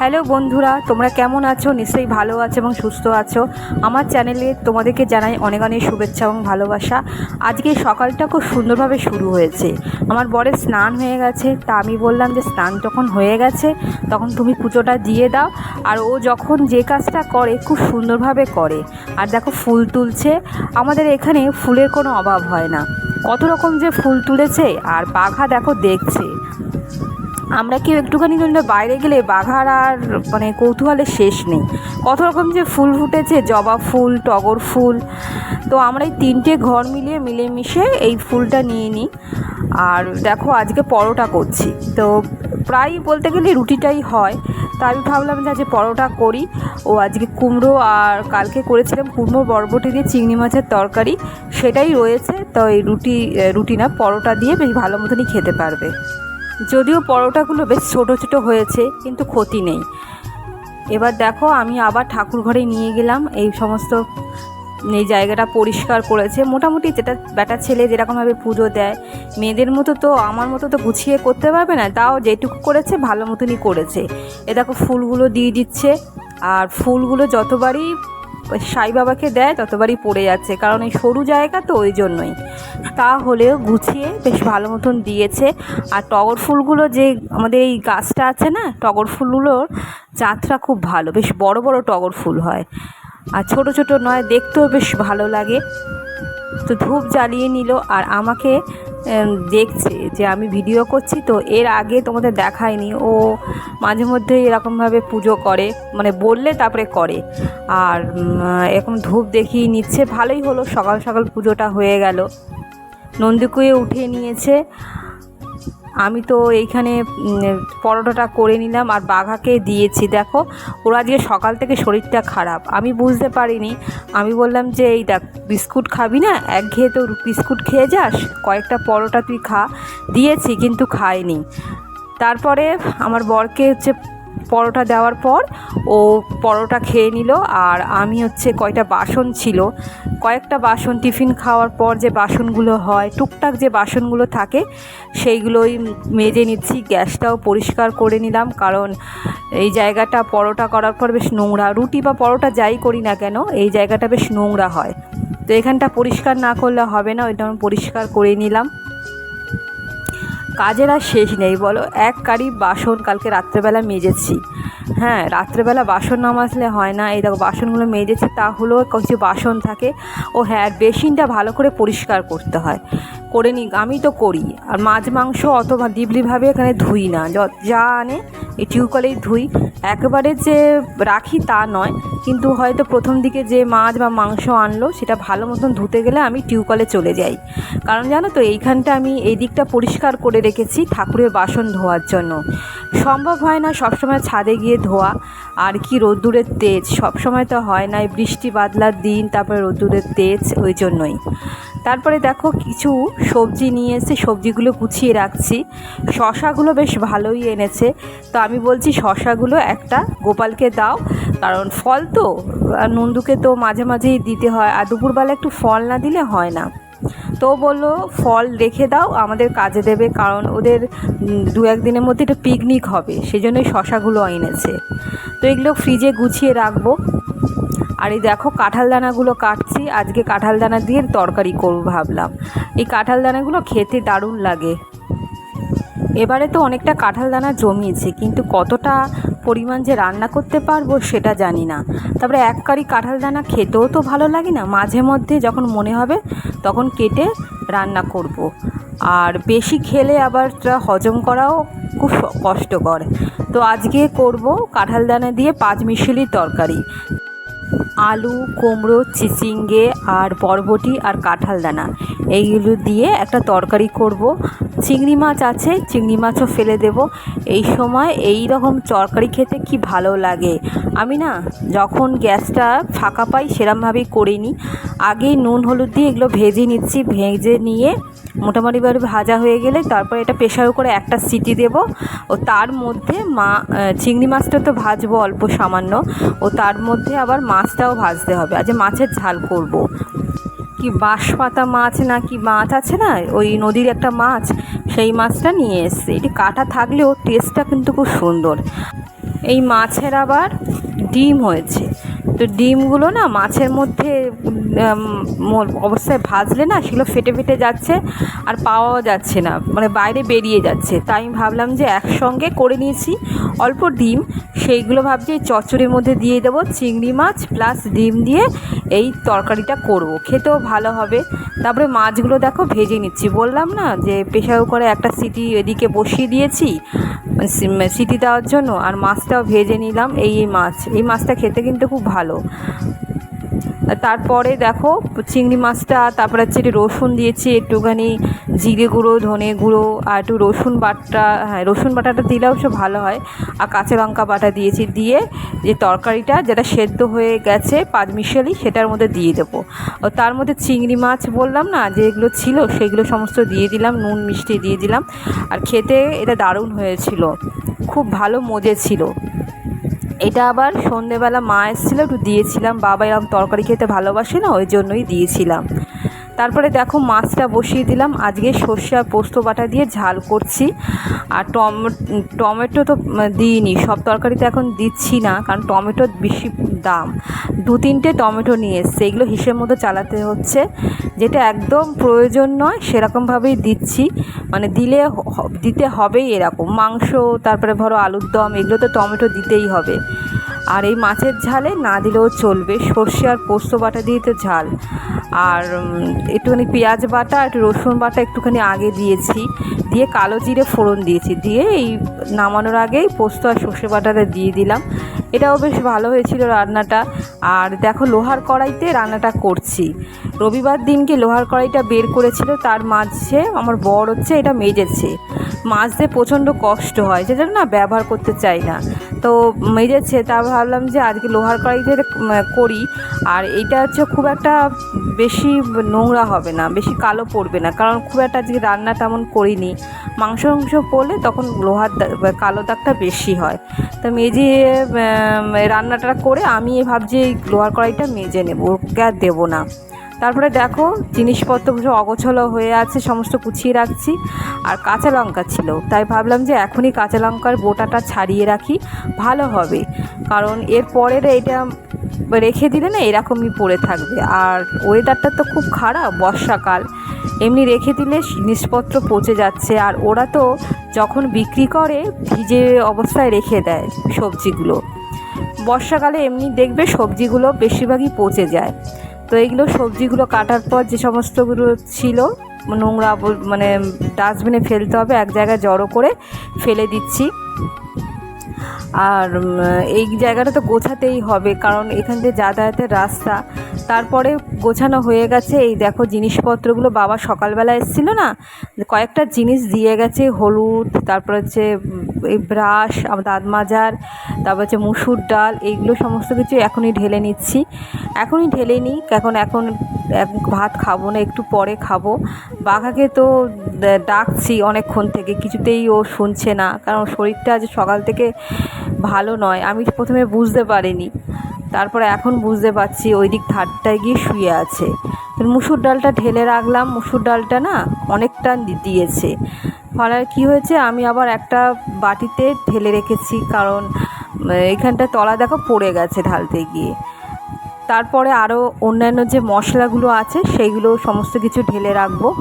Hello বন্ধুরা, তোমরা কেমন আছো? নিশ্চয়ই ভালো আছো এবং সুস্থ আছো। আমার চ্যানেলে তোমাদেরকে জানাই অনেক অনেক শুভেচ্ছা এবং ভালোবাসা। আজকে সকালটা খুব সুন্দরভাবে শুরু হয়েছে। আমার বরের স্নান হয়ে গেছে, তা আমি বললাম যে স্নান যখন হয়ে গেছে, তখন তুমি পুজোটা দিয়ে দাও। আর ও যখন যে কাজটা করে, খুব সুন্দরভাবে করে। আর দেখো ফুল তুলছে। আমাদের এখানে ফুলের কোনো অভাব হয় না। কত রকম যে ফুল তুলেছে, আর বাঘা দেখো দেখছে। আমরা কেউ একটুখানি জন্য বাইরে গেলে বাঘার আর মানে কৌতূহলের শেষ নেই। কত রকম যে ফুল ফুটেছে, জবা ফুল, টগর ফুল। তো আমরা এই তিনটে ঘর মিলিয়ে মিলেমিশে এই ফুলটা নিয়ে নিই। আর দেখো আজকে পরোটা করছি। তো প্রায় বলতে গেলে রুটিটাই হয়। তা আমি ভাবলাম যে আজকে পরোটা করি। ও আজকে কুমড়ো আর কালকে করেছিলাম কুমড়ো, বরবটি দিয়ে চিংড়ি মাছের তরকারি। সেটাই রয়েছে। তো এই রুটি রুটি না, পরোটা দিয়ে বেশ ভালো মতনই খেতে পারবে। যদিও পরোটাগুলো বেশ ছোটো ছোটো হয়েছে, কিন্তু ক্ষতি নেই। এবার দেখো, আমি আবার ঠাকুর ঘরে নিয়ে গেলাম। এই সমস্ত, এই জায়গাটা পরিষ্কার করেছে। মোটামুটি যেটা বেটা ছেলে যেরকমভাবে পুজো দেয়, মেয়েদের মতো তো, আমার মতো তো গুছিয়ে করতে পারবে না। তাও যেটুকু করেছে, ভালো মতনই করেছে। এ দেখো, ফুলগুলো দিয়ে দিচ্ছে। আর ফুলগুলো যতবারই সাই বাবাকে দেয়, ততবারই পড়ে যাচ্ছে। কারণ এই সরু জায়গা তো ওই জন্যই। তা হলেও গুছিয়ে বেশ ভালো মতন দিয়েছে। আর টগর ফুলগুলো যে আমাদের এই গাছটা আছে না, টগর ফুলগুলোর জাতটা খুব ভালো। বেশ বড় বড় টগর ফুল হয়। আর ছোট ছোট নয়, দেখতেও বেশ ভালো লাগে। তো ধূপ জ্বালিয়ে নিল, আর আমাকে দেখছে যে আমি ভিডিও করছি, তো এর আগে তোমাদের দেখায়নি। ও মাঝে মধ্যে এরকমভাবে পুজো করে মানে বললে তারপরে করে। আর এরকম ধূপ দেখিয়ে নিচ্ছে, ভালোই হলো, সকাল সকাল পুজোটা হয়ে গেল। নন্দীকুয়ে উঠে নিয়েছে। আমি তো এইখানে পরোটাটা করে নিলাম আর বাঘাকে দিয়েছি, দেখো। ওরা আজকে সকাল থেকে শরীরটা খারাপ। আমি বুঝতে পারিনি। আমি বললাম যে, এই দেখ, বিস্কুট খাবি না? এক ঘেয়ে তো বিস্কুট খেয়ে যাস? কয়েকটা পরোটা তুই খা। দিয়েছি, কিন্তু খাইনি। তারপরে আমার বরকে হচ্ছে পরোটা দেওয়ার পর ও পরোটা খেয়ে নিল। আর আমি হচ্ছে কয়টা বাসন ছিল, কয়েকটা বাসন টিফিন খাওয়ার পর যে বাসনগুলো হয়, টুকটাক যে বাসনগুলো থাকে, সেইগুলোই মেজে নিচ্ছি, গ্যাসটাও পরিষ্কার করে নিলাম। কারণ এই জায়গাটা পরোটা করার পর বেশ নোংরা, রুটি বা পরোটা যাই করি না কেন, এই জায়গাটা বেশ নোংরা হয়। তো এখানটা পরিষ্কার না করলে হবে না, ওইটা আমি পরিষ্কার করে নিলাম। কাজের আর শেষ নেই বলো। এক কারি বাসন কালকে রাত্রেবেলা মেজেছি। হ্যাঁ রাত্রেবেলা বাসন না মাজলে হয় না। এই দেখো, বাসনগুলো মেজেছি তা হলেও কিছু বাসন থাকে। ও হ্যাঁ বেসিনটা ভালো করে পরিষ্কার করতে হয়। করে নি আমি তো করি। আর মাছ, মাংস অত ডিপলিভাবে এখানে ধুই না। য- আনে, এই টিউকলেই ধুই। একেবারে যে রাখি তা নয়, কিন্তু হয়তো প্রথম দিকে যে মাছ বা মাংস আনলো, সেটা ভালো মতন ধুতে গেলে আমি টিউকলে চলে যাই। কারণ জানো তো, এইখানটা আমি এই দিকটা পরিষ্কার করে রেখেছি ঠাকুরের বাসন ধোয়ার জন্য। সম্ভব হয় না সবসময় ছাদে গিয়ে ধোয়া। আর কি রোদ্দুরের তেজ? সবসময় তো হয় না বৃষ্টি বাদলার দিন, তারপরে রোদ্দুরের তেজ, ওই জন্যই। তারপরে দেখো কিছু সবজি নিয়ে এসে সবজিগুলো গুছিয়ে রাখছি। শশাগুলো বেশ ভালোই এনেছে। তো আমি বলছি শশাগুলো একটা গোপালকে দাও, কারণ ফল তো নন্দুকে তো মাঝে মাঝেই দিতে হয়। আর দুপুরবেলা একটু ফল না দিলে হয় না। তো বলল, ফল রেখে দাও, আমাদের কাজে দেবে, কারণ ওদের দু একদিনের মধ্যে একটা পিকনিক হবে সেই জন্যই শশাগুলো এনেছে। তো এগুলো ফ্রিজে গুছিয়ে রাখব। আর এই দেখো, কাঁঠাল দানাগুলো কাটছি, আজকে কাঁঠাল দানা দিয়ে তরকারি করব ভাবলাম। এই কাঁঠাল দানাগুলো খেতে দারুণ লাগে। এবারে তো অনেকটা কাঁঠাল দানা জমিয়েছে, কিন্তু কতটা পরিমাণ যে রান্না করতে পারব সেটা জানি না। তারপরে এক কারি কাঁঠাল দানা খেতেও তো ভালো লাগে না। মাঝে মধ্যে যখন মনে হবে তখন কেটে রান্না করব। আর বেশি খেলে আবার হজম করাও খুব কষ্টকর। তো আজকে করব কাঁঠাল দানা দিয়ে পাঁচ মিশালি তরকারি। আলু, কুমড়ো, চিচিঙ্গে আর বরবটি আর কাঁঠাল দানা এইগুলো দিয়ে একটা তরকারি করব। চিংড়ি মাছ আছে, চিংড়ি মাছও ফেলে দেব। এই সময় এই রকম তরকারি খেতে কি ভালো লাগে? আমি না যখন গ্যাসটা ফাঁকা পাই সেরমভাবেই করে নিই আগেই নুন, হলুদ দিয়ে এগুলো ভেজে নিচ্ছি, ভেজে নিয়ে মোটামুটিভাবে ভাজা হয়ে গেলে তারপরে এটা প্রেশার করে একটা সিটি দেব। ও তার মধ্যে মা চিংড়ি মাছটা তো ভাজবো অল্প সামান্য। ও তার মধ্যে আবার মাছটাও ভাজতে হবে। আজ মাছের ঝাল করব। কি বাঁশপাতা মাছ না কি মাছ আছে না? ওই নদীর একটা মাছ, সেই মাছটা নিয়ে এসছে। এটি কাটা থাকলেও টেস্টটা কিন্তু খুব সুন্দর। এই মাছের আবার ডিম হয়েছে। তো ডিমগুলো না মাছের মধ্যে অবস্থায় ভাজলে না সেগুলো ফেটে ফেটে যাচ্ছে আর পাওয়াও যাচ্ছে না মানে বাইরে বেরিয়ে যাচ্ছে। তাই আমি ভাবলাম যে একসঙ্গে করে নিয়েছি অল্প ডিম, সেইগুলো ভাবছি চচ্চড়ির মধ্যে দিয়ে দেবো, চিংড়ি মাছ প্লাস ডিম দিয়ে এই তরকারিটা করব। খেতেও ভালো হবে। তারপরে মাছগুলো দেখো ভেজে নিচ্ছি। বললাম না যে প্রেশার কুকারে একটা সিটি এদিকে বসিয়ে দিয়েছি সিটি দেওয়ার জন্য আর মাছটাও ভেজে নিলাম। এই এই মাছ, এই মাছটা খেতে কিন্তু খুব ভালো। তারপরে দেখো চিংড়ি মাছটা, তারপরে হচ্ছে একটু রসুন দিয়েছি, একটুখানি জিরে গুঁড়ো, ধনে গুঁড়ো আর একটু রসুন বাটা হ্যাঁ রসুন বাটাটা দিলে অবশ্য ভালো হয়। আর কাঁচা লঙ্কা বাটা দিয়েছি, দিয়ে যে তরকারিটা যেটা সেদ্ধ হয়ে গেছে পাঁচ মিশালি সেটার মধ্যে দিয়ে দেবো। তার মধ্যে চিংড়ি মাছ বললাম না, যেগুলো ছিল সেগুলো সমস্ত দিয়ে দিলাম, নুন, মিষ্টি দিয়ে দিলাম। আর খেতে এটা দারুণ হয়েছিল। খুব ভালো মজে ছিল। এটা আবার সন্ধেবেলা মা এসেছিল, একটু দিয়েছিলাম। বাবা এরকম তরকারি খেতে ভালোবাসে না, ওই জন্যই দিয়েছিলাম। তারপরে দেখো মাছটা বসিয়ে দিলাম। আজকে সর্ষে আর পোস্ত বাটা দিয়ে ঝাল করছি। আর টম, টমেটো তো দিইনি, সব তরকারিতে এখন দিচ্ছি না, কারণ টমেটোর বেশি দাম। দু তিনটে টমেটো নিয়ে এসছে, এগুলো হিসেব মতো চালাতে হচ্ছে। যেটা একদম প্রয়োজন নয়, সেরকমভাবেই দিচ্ছি। মানে দিলে দিতে হবেই এরকম। মাংস, তারপরে ধরো আলুর দম, এগুলো তো টমেটো দিতেই হবে। আর এই মাছের ঝালে না দিলেও চলবে। সর্ষে আর পোস্ত বাটা দিয়ে তো ঝাল। আর একটুখানি পেঁয়াজ বাটা, একটু রসুন বাটা একটুখানি আগে দিয়েছি। দিয়ে কালো জিরে ফোড়ন দিয়েছি। দিয়ে এই নামানোর আগেই পোস্ত আর সর্ষে বাটাটা দিয়ে দিলাম। এটাও বেশ ভালো হয়েছিল রান্নাটা। আর দেখো, লোহার কড়াইতে রান্নাটা করছি। রবিবার দিনকে লোহার কড়াইটা বের করেছিল, তার মাঝে আমার বর হচ্ছে, এটা মেজেছে। মাজতে প্রচণ্ড কষ্ট হয় যেটা না ব্যবহার করতে চাই না। তো মেজেছে, তা ভাবলাম যে আজকে লোহার কড়াইতে করি। আর এইটা হচ্ছে খুব একটা বেশি নোংরা হবে না, বেশি কালো পড়বে না। কারণ খুব একটা আজকে রান্না তেমন করিনি। মাংস মাংস পড়লে তখন লোহার কালো দাগটা বেশি হয়। তো মেজে রান্নাটা করে আমি ভাবছি লোহার কড়াইটা মেজে নেব, ওকে আর দেবো না। তারপরে দেখো জিনিসপত্রগুলো অগোছলো হয়ে আছে, সমস্ত গুছিয়ে রাখছি। আর কাঁচা লঙ্কা ছিল, তাই ভাবলাম যে এখনই কাঁচা লঙ্কার বোটাটা ছাড়িয়ে রাখি, ভালো হবে। কারণ এর পরের এটা রেখে দিলে না এরকমই পড়ে থাকবে। আর ওয়েদারটা তো খুব খারাপ, বর্ষাকাল। এমনি রেখে দিলে জিনিসপত্র পচে যাচ্ছে। আর ওরা তো যখন বিক্রি করে, ভিজে অবস্থায় রেখে দেয় সবজিগুলো। বর্ষাকালে এমনি দেখবে সবজিগুলো বেশিরভাগই পচে যায়। তো এইগুলো সবজিগুলো কাটার পর যে সমস্তগুলো ছিল, নোংরা মানে ডাস্টবিনে ফেলতে হবে, এক জায়গায় জড়ো করে ফেলে দিচ্ছি। আর এই জায়গাটা তো গোছাতেই হবে, কারণ এখান থেকে যাতায়াতের রাস্তা তারপরে গোছানো হয়ে গেছে। এই দেখো জিনিসপত্রগুলো বাবা সকালবেলা এসেছিল না? কয়েকটা জিনিস দিয়ে গেছে, হলুদ, তারপর হচ্ছে এই ব্রাশ দাঁত মাজার, তারপর হচ্ছে মুসুর ডাল, এইগুলো সমস্ত কিছু এখনই ঢেলে নিচ্ছি। এখনই ঢেলে নিই এখন এখন ভাত খাব না, একটু পরে খাব। বাঘাকে তো ডাকছি অনেকক্ষণ থেকে, কিছুতেই ও শুনছে না, কারণ শরীরটা আজ সকাল থেকে ভালো নয়, আমি প্রথমে বুঝতে পারিনি। তারপরে এখন বুঝতে পারছি ওই দিক ধারটায় গিয়ে শুয়ে আছে। মুসুর ডালটা ঢেলে রাখলাম মুসুর ডালটা না অনেকটা দিয়েছে। ফলে কী হয়েছে আমি আবার একটা বাটিতে ঢেলে রেখেছি কারণ উম, এইখানটা তলা দেখো পড়ে গেছে ঢালতে গিয়ে। তারপরে আরও অন্যান্য যে মশলাগুলো আছে সেইগুলো সমস্ত কিছু ঢেলে রাখব।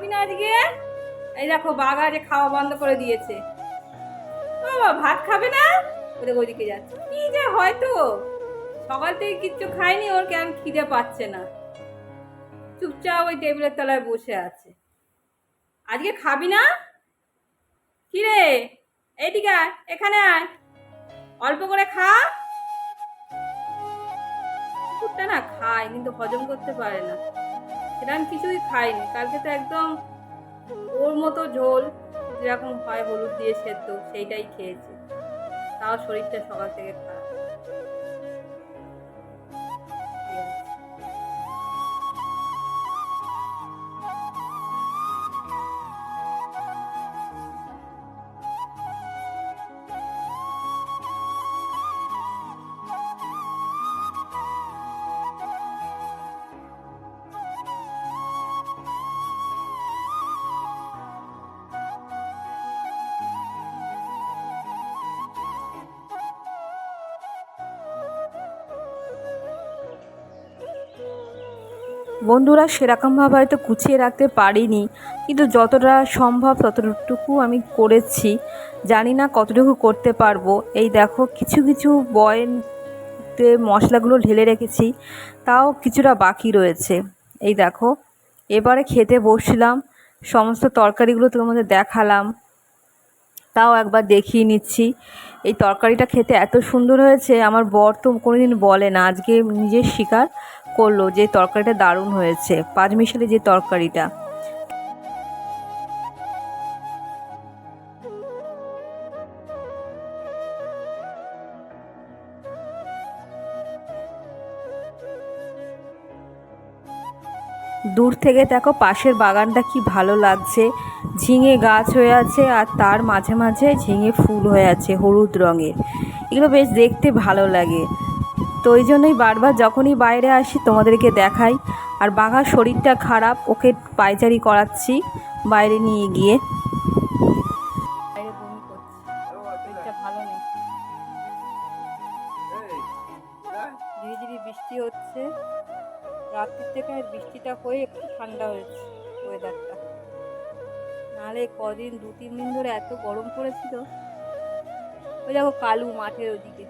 খাবি না আজকে? এই দেখো বাঘা যে খাওয়া বন্ধ করে দিয়েছে। বাবা, ভাত খাবে না? ওদের ওইদিকে যাচ্ছে। কি যে হয়তো সকাল থেকে কিচ্ছু খায়নি, ওর কেন খিদে পাচ্ছে না? চুপচাপ ওই টেবিলের তলায় বসে আছে। আজকে খাবি না? কি রে এইদিকে এখানে আয়। অল্প করে খা। কুকুরটা না খায় কিন্তু হজম করতে পারে না। সেরকম কিছুই খাইনি। কালকে তো একদম ওর মতো ঝোল যেরকম হয় হলুদ দিয়ে সেদ্ধ, সেইটাই খেয়েছি। তাও শরীরটা সকাল থেকে খারাপ। বন্ধুরা, সেরকমভাবে হয়তো কুচিয়ে রাখতে পারিনি, কিন্তু যতটা সম্ভব ততটুকু আমি করেছি। জানি না কতটুকু করতে পারব। এই দেখো, কিছু কিছু বয়েনতে মশলাগুলো ঢেলে রেখেছি, তাও কিছুটা বাকি রয়েছে। এই দেখো, এবারে খেতে বসলাম, সমস্ত তরকারিগুলো তোমাদের দেখালাম, তাও একবার দেখিয়ে নিচ্ছি। এই তরকারিটা খেতে এত সুন্দর হয়েছে, আমার বর তো কোনোদিন বলে না, আজকে নিজের স্বীকার করল যে তরকারিটা দারুণ হয়েছে। পাঁচমিশালি যে তরকারিটা। দূর থেকে দেখো পাশের বাগানটা কি ভালো লাগছে। ঝিঙে গাছ হয়ে আছে আর তার মাঝে মাঝে ঝিঙে ফুল হয়ে আছে হলুদ রঙের। এগুলো বেশ দেখতে ভালো লাগে। তো ওই জন্যই বারবার যখনই বাইরে আসি তোমাদেরকে দেখাই। আর বাঘার শরীরটা খারাপ, ওকে পায়চারি করাচ্ছি বাইরে নিয়ে গিয়ে। ধীরে ধীরে বৃষ্টি হচ্ছে। রাত্রির থেকে বৃষ্টিটা হয়ে একটু ঠান্ডা হয়েছে ওয়েদারটা নাহলে কদিন দু তিন দিন ধরে এত গরম পড়েছিল। ওই দেখো কালু মাঠের ওদিকে।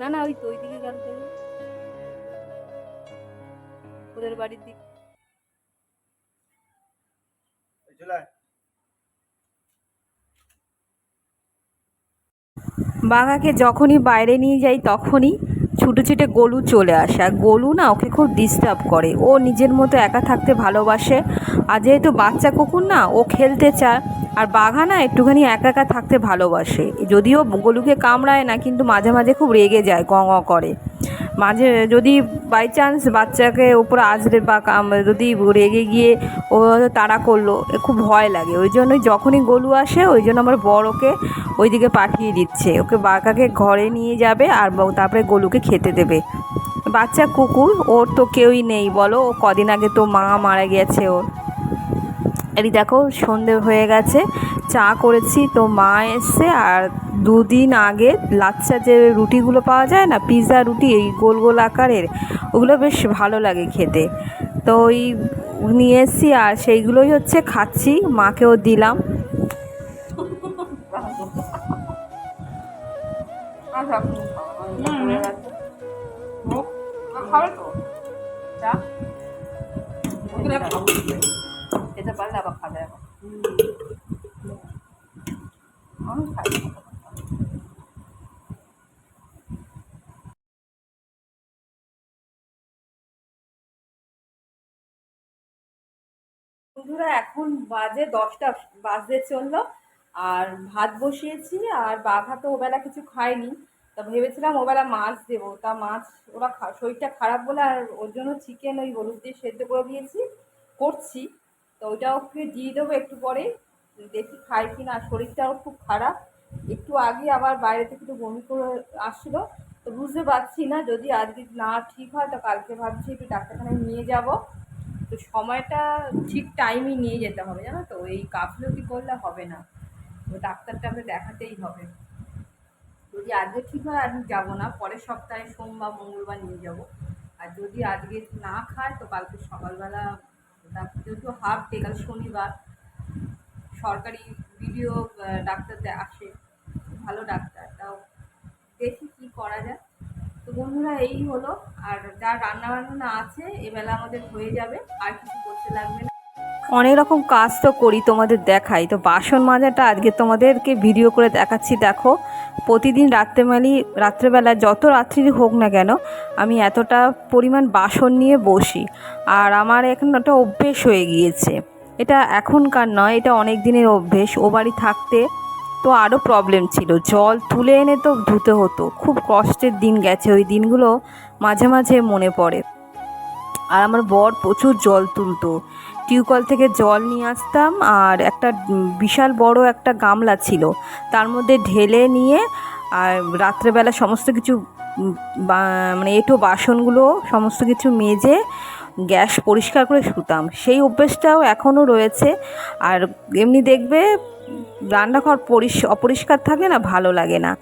না না ওই তো ওই দিকে গেল ওদের বাড়ির দিক। বাঘাকে যখনই বাইরে নিয়ে যাই তখনই ছুটে ছুটে গলু চলে আসে। আর গোলু না ওকে খুব ডিস্টার্ব করে। ও নিজের মতো একা থাকতে ভালোবাসে। আর যেহেতু বাচ্চা কুকুর না, ও খেলতে চায়। আর বাঘা না একটুখানি একা একা থাকতে ভালোবাসে। যদিও গলুকে কামড়ায় না, কিন্তু মাঝে মাঝে খুব রেগে যায় গ করে। মাঝে যদি বাই চান্স বাচ্চাকে উপরে আসলে বা যদি রেগে গিয়ে ও তাড়া করল খুব ভয় লাগে। ওই জন্যই যখনই গলু আসে, ওই জন্য আমার বর ওকে ওইদিকে পাঠিয়ে দিচ্ছে। ওকে বাঘাকে ঘরে নিয়ে যাবে আর তারপরে গলুকে খেতে দেবে। বাচ্চা কুকুর, ওর তো কেউই নেই। বলো, ও কদিন আগে তো মা মারা গেছে ওর। এই দেখো, সন্ধে হয়ে গেছে, চা করেছি, তো মা এসছে, আর দুদিন আগে লাচ্চা যে রুটিগুলো পাওয়া যায় না পিৎজা রুটি, এই গোল গোল আকারের, ওগুলো বেশ ভালো লাগে খেতে। তো ওই নিয়ে এসছি, আর সেইগুলোই হচ্ছে খাচ্ছি, মাকেও দিলাম। খেতে এখন বাজে দশটা বাজতে চলল। আর ভাত বসিয়েছি, আর বাঘা তো ওবেলা কিছু খায়নি। তা ভেবেছিলাম ওবেলা মাছ দেবো। তা মাছ, ওরা শরীরটা খারাপ বলে, আর ওর জন্য চিকেন ওই হলুদ দিয়ে সেদ্ধ করে দিয়েছি। করছি। তো ওইটা ওকে দিয়ে দেবো একটু পরে। দেখি খাই কি না শরীরটাও খুব খারাপ। একটু আগে আবার বাইরে থেকে একটু বমি করে আসছিল, তো বুঝতে পারছি না। যদি আজকে না ঠিক হয়, তো কালকে ভাবছি একটু ডাক্তারখানায় নিয়ে যাব। তো সময়টা ঠিক টাইমই নিয়ে যেতে হবে, জানো তো? এই গাফলতি করলে হবে না? ডাক্তারটাকে দেখাতেই হবে। যদি আজকে ঠিক হয়, আমি যাব না। পরের সপ্তাহে সোমবার, মঙ্গলবার নিয়ে যাব। আর যদি আজকে না খায়, তো কালকে সকালবেলা ডাক্তার যেহেতু হাফ ডে কাল শনিবার, সরকারি ভিডিও ডাক্তার দে- আসে, ভালো ডাক্তার, তাও দেখি কি করা যায়। তো বন্ধুরা, এই হলো, আর যা রান্না বান্না আছে এবেলা আমাদের হয়ে যাবে, আর কিছু করতে লাগবে না। অনেক রকম কাজ তো করি তোমাদের দেখাই, তো বাসন মাজাটা আজকে তোমাদেরকে ভিডিও করে দেখাচ্ছি, দেখো। প্রতিদিন রাত্রেবেলি রাত্রেবেলা যত রাত্রি হোক না কেন, আমি এতটা পরিমাণ বাসন নিয়ে বসি। আর আমার এখন একটা অভ্যেস হয়ে গিয়েছে। এটা এখনকার নয়, এটা অনেক দিনের অভ্যেস। ও বাড়ি থাকতে তো আরও প্রবলেম ছিল। জল তুলে এনে তো ধুতে হতো। খুব কষ্টের দিন গেছে। ওই দিনগুলো মাঝে মাঝে মনে পড়ে। আর আমার বর প্রচুর জল তুলতো। টিউবওয়েল থেকে জল নিয়ে আসতাম আর একটা বিশাল বড় একটা গামলা ছিল। তার মধ্যে ঢেলে নিয়ে আর রাত্রেবেলা সমস্ত কিছু মানে এঁটো বাসনগুলো সমস্ত কিছু মেজে গ্যাস পরিষ্কার করে শুতাম। সেই অভ্যেসটাও এখনও রয়েছে। আর এমনি দেখবে রান্নাঘর পরিষ, অপরিষ্কার থাকে না ভালো লাগে না।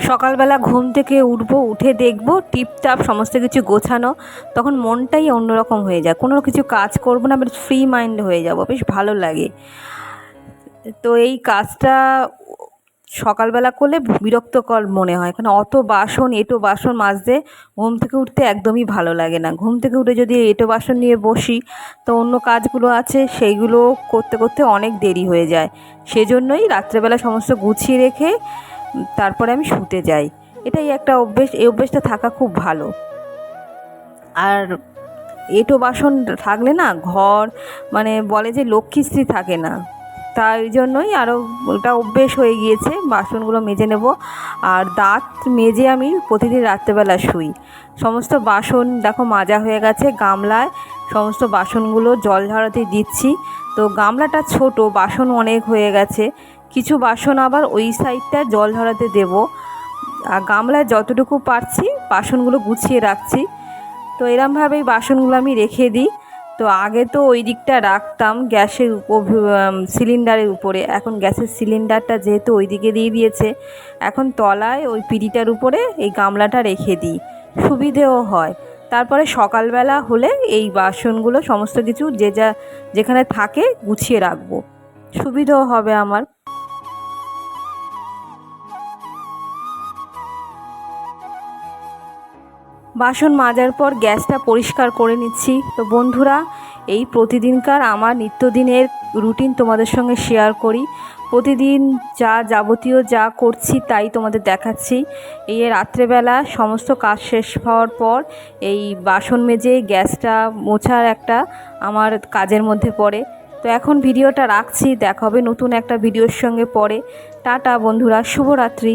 সকালবেলা ঘুম থেকে উঠবো, উঠে দেখব, টিপটাপ, সমস্ত কিছু গোছানো, তখন মনটাই অন্যরকম হয়ে যায়। কোনো কিছু কাজ করব না, বেশ ফ্রি মাইন্ড হয়ে যাব, বেশ ভালো লাগে। তো এই কাজটা সকালবেলা করলে বিরক্তকর মনে হয়। কারণ অত বাসন, এঁটো বাসন মাজতে ঘুম থেকে উঠতে একদমই ভালো লাগে না। ঘুম থেকে উঠে যদি এঁটো বাসন নিয়ে বসি, তো অন্য কাজগুলো আছে, সেইগুলো করতে করতে অনেক দেরি হয়ে যায়। সেজন্যই রাত্রেবেলা সমস্ত গুছিয়ে রেখে তারপরে আমি শুতে যাই। এটাই একটা অভ্যেস, এই অভ্যেসটা থাকা খুব ভালো। আর এটো বাসন থাকলে না ঘর মানে বলে যে লক্ষ্মীশ্রী থাকে না। তাই জন্যই আরও ওটা অভ্যেস হয়ে গিয়েছে, বাসনগুলো মেজে নেব। আর দাঁত মেজে আমি প্রতিদিন রাত্রেবেলা শুই। সমস্ত বাসন দেখো মাজা হয়ে গেছে গামলায়, সমস্ত বাসনগুলো জল ঝরাতে দিচ্ছি। তো গামলাটা ছোট, বাসন অনেক হয়ে গেছে। কিছু বাসন আবার ওই সাইডটা জল ঝরাতে দেবো। আর গামলায় যতটুকু পারছি বাসনগুলো গুছিয়ে রাখছি। তো এরমভাবেই বাসনগুলো আমি রেখে দিই। তো আগে তো ওই দিকটা রাখতাম গ্যাসের সিলিন্ডারের উপরে। এখন গ্যাসের সিলিন্ডারটা যেহেতু ওই দিকে দিয়ে দিয়েছে, এখন তলায় ওই পিঁড়িটার উপরে এই গামলাটা রেখে দিই। সুবিধেও হয়। তারপরে সকালবেলা হলে এই বাসনগুলো সমস্ত কিছু যে যা যেখানে থাকে গুছিয়ে রাখব। সুবিধেও হবে আমার। বাসন মাজার পর গ্যাসটা পরিষ্কার করে নিচ্ছি। তো বন্ধুরা, এই প্রতিদিনকার আমার নিত্যদিনের রুটিন তোমাদের সঙ্গে শেয়ার করি। প্রতিদিন যা যাবতীয় যা করছি তাই তোমাদের দেখাচ্ছি। এই রাত্রেবেলা সমস্ত কাজ শেষ হওয়ার পর এই বাসন মেজে গ্যাসটা মোছার একটা আমার কাজের মধ্যে পড়ে। তো এখন ভিডিওটা রাখছি, দেখা হবে নতুন একটা ভিডিওর সঙ্গে পরে। টাটা বন্ধুরা, শুভরাত্রি।